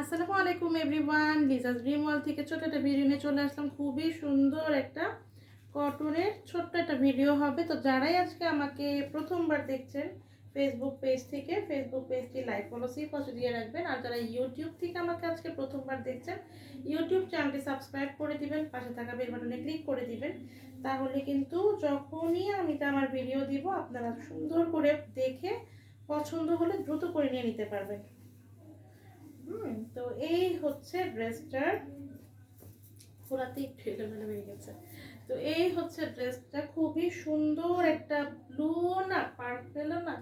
আসসালামু আলাইকুম everyone Liza's dream world থেকে ছোট একটা ভিডিও নিয়ে চলে আসলাম। খুবই সুন্দর একটা কটনের ছোট্ট একটা ভিডিও হবে। তো যারাই আজকে আমাকে প্রথমবার দেখছেন ফেসবুক পেজ থেকে ফেসবুক পেজটি লাইক সেই পাশে দিয়ে রাখবেন। আর যারা ইউটিউব থেকে আমাকে আজকে প্রথমবার দেখছেন ইউটিউব চ্যানেলটি সাবস্ক্রাইব করে দিবেন, পাশে থাকা বেল বাটনে ক্লিক করে দিবেন। তাহলে কিন্তু যখনই আমি তো আমার ভিডিও দিব, আপনারা সুন্দর করে দেখে পছন্দ হলে দ্রুত করে নিয়ে নিতে পারবেন। হুম, তো এই হচ্ছে ড্রেসটার পুরাতেই ঠেলেমেলে হয়ে গেছে। তো এই হচ্ছে ড্রেসটা খুবই সুন্দর একটা ব্লু না পার্পেল না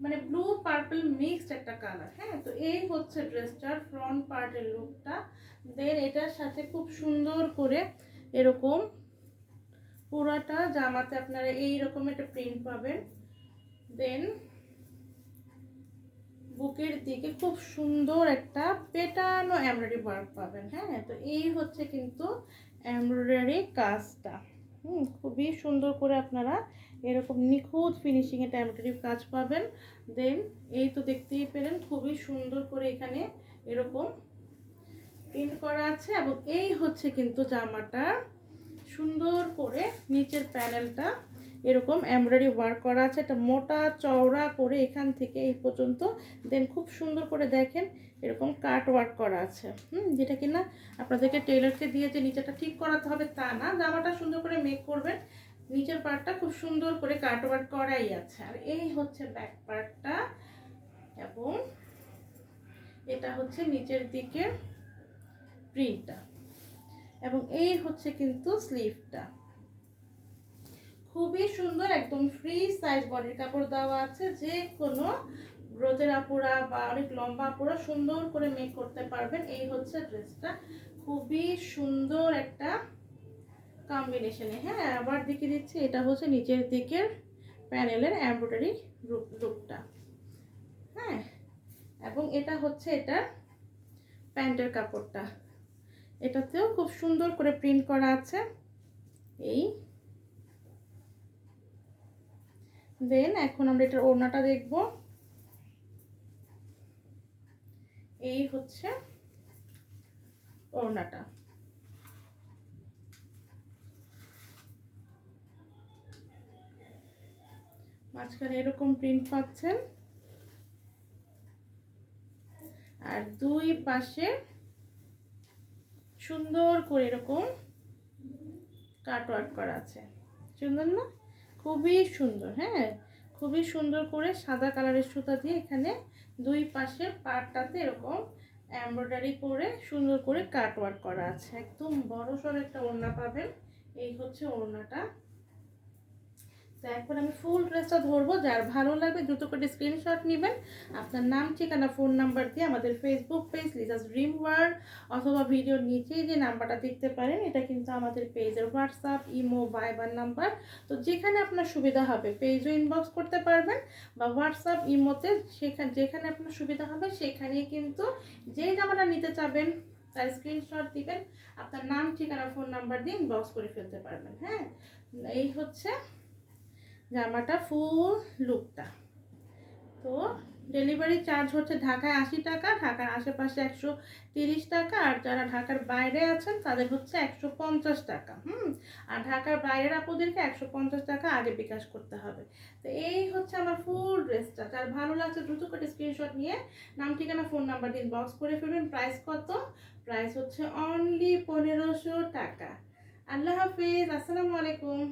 মানে ব্লু পার্পল মিক্সড একটা কালার হ্যাঁ? তো এই হচ্ছে ড্রেসটার ফ্রন্ট পার্টের লুকটা দেন এটার সাথে খুব সুন্দর করে এরকম পুরাটা জামাতে আপনারা এই রকম একটা প্রিন্ট পাবেন। দেন বুকের দিকে খুব সুন্দর একটা পেটানো এমব্রয়ডারি ওয়ার্ক পাবেন হ্যাঁ? তো এই হচ্ছে কিন্তু এমব্রয়ডারি কাজটা। হুম, খুবই সুন্দর করে আপনারা এরকম নিখুঁত ফিনিশিং এটা এমব্রয়ডারি কাজ পাবেন। দেন এই তো দেখতেই পেলেন, খুবই সুন্দর করে এখানে এরকম প্রিন্ট করা আছে এবং এই হচ্ছে কিন্তু জামাটা। সুন্দর করে নিচের প্যানেলটা এরকম এমব্রয়ডারি ওয়ার্ক করা আছে। একটা মোটা চওড়া করে এখান থেকে এই পর্যন্ত। দেন খুব সুন্দর করে দেখেন এরকম কাট ওয়ার্ক করা আছে। হুম, যেটা কিনা আপনাদেরকে টেলারকে দিয়ে যে নিচেটা ঠিক করাতে হবে তা না, জামাটা সুন্দর করে মেক করবেন। নিচের পার্টটা খুব সুন্দর করে কাট ওয়ার্ক করাই আছে। আর এই হচ্ছে ব্যাক পার্টটা এবং এটা হচ্ছে নিচের দিকে প্রিন্টটা এবং এই হচ্ছে কিন্তু স্লিভটা খুবই সুন্দর একদম ফ্রি সাইজ বডির কাপড় দেওয়া আছে। যে কোনো গ্রোথের আপুরা বা অনেক লম্বা আপুরা সুন্দর করে মেক করতে পারবেন। এই হচ্ছে ড্রেসটা খুবই সুন্দর একটা কম্বিনেশনে হ্যাঁ আবার দেখে দিচ্ছি, এটা হচ্ছে নিচের দিকের প্যানেলের এমব্রয়ডারি লুকটা হ্যাঁ এবং এটা হচ্ছে এটা প্যান্টের কাপড়টা। এটাতেও খুব সুন্দর করে প্রিন্ট করা আছে। এই দেন এখন আমরা এটার ওড়নাটা দেখব। এই হচ্ছে ওড়নাটা। মাঝখানে এরকম প্রিন্ট পাচ্ছেন। আর দুই পাশে সুন্দর করে এরকম কাটওয়ার্ক করা আছে। সুন্দর না? খুবই সুন্দর হ্যাঁ? খুবই সুন্দর করে সাদা কালারের সুতা দিয়ে এখানে দুই পাশের পাটটাতে এরকম এমব্রয়ডারি করে সুন্দর করে কাটওয়ার্ক করা আছে। একদম বড় সড় একটা ওড়না পাবেন। এই হচ্ছে ওড়নাটা। তো এখন আমি ফুল ড্রেসটা ধরবো, যার ভালো লাগবে দ্রুত করে স্ক্রিনশট নেবেন। আপনার নাম, ঠিকানা ফোন নাম্বার দিয়ে আমাদের Facebook page Liza's dream world অথবা ভিডিওর নিচেই যে নাম্বারটা দেখতে পারেন, এটা কিন্তু আমাদের পেজের হোয়াটসঅ্যাপ ইমো ভাইবার নাম্বার তো যেখানে আপনার সুবিধা হবে পেজও ইনবক্স করতে পারবেন, বা হোয়াটসঅ্যাপ ইমোতে সেখানে, যেখানে আপনার সুবিধা হবে, সেখানেই কিন্তু যে জামাটা নিতে চাবেন, তার স্ক্রিনশট দিবেন, আপনার নাম, ঠিকানা ফোন নাম্বার দিয়ে ইনবক্স করে ফেলতে পারবেন হ্যাঁ? এই হচ্ছে জামাটা ফুল লুকটা। তো ডেলিভারি চার্জ হচ্ছে ঢাকায় আশি টাকা, ঢাকার আশেপাশে একশো তিরিশ টাকা, আর যারা ঢাকার বাইরে আছেন তাদের হচ্ছে একশো পঞ্চাশ টাকা, হুম? আর ঢাকার বাইরের আপুদেরকে একশো পঞ্চাশ টাকা আগে বিকাশ করতে হবে। তো এই হচ্ছে আমার ফুল ড্রেসটা, যার ভালো লাগছে দ্রুত করে স্ক্রিনশট নিয়ে নাম, ঠিকানা ফোন নাম্বার দিন বক্স করে ফেলবেন। প্রাইস কত? প্রাইস হচ্ছে অনলি পনেরোশো টাকা। আল্লাহ হাফিজ, আসসালামু আলাইকুম।